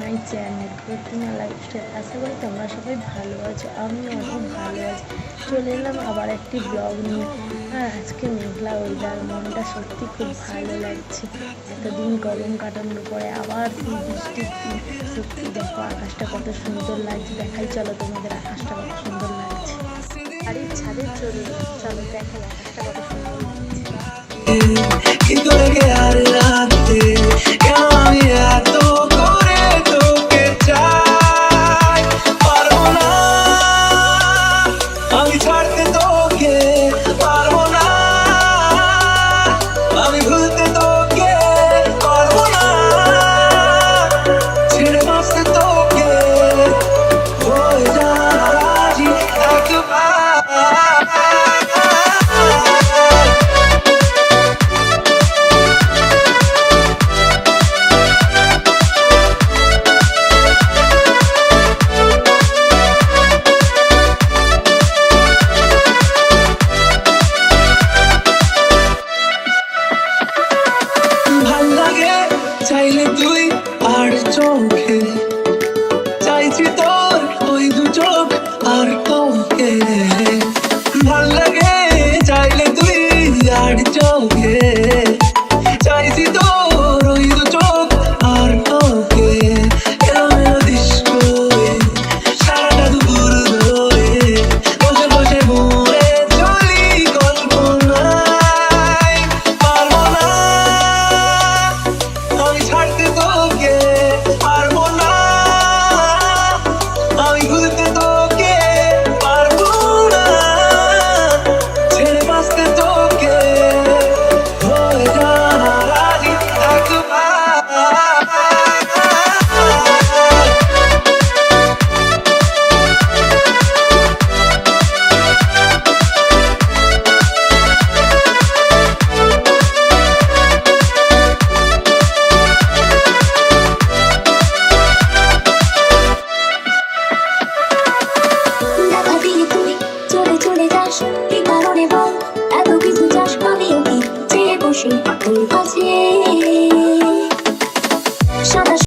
My channel Pratima lifestyle আশা করি তোমরা সবাই ভালো আছো, আমিও অনেক ভালো আছি। চলে এলাম আবার একটি ব্লগ নিয়ে। আর আজকে মেঘলা ওয়েদার মনটা সত্যি খুব ভালো লাগছে। এতদিন গরম কাটানোর পরে আবার সেই সত্যি দেখো আকাশটা কত সুন্দর লাগছে। দেখাই, চলো তোমাদের আকাশটা কত সুন্দর লাগছে। বাড়ির ছাদে চলে চলো দেখাই আকাশটা কত সুন্দর লাগছে। চাইলে তুই আর চোখে তোকে 心，不花心。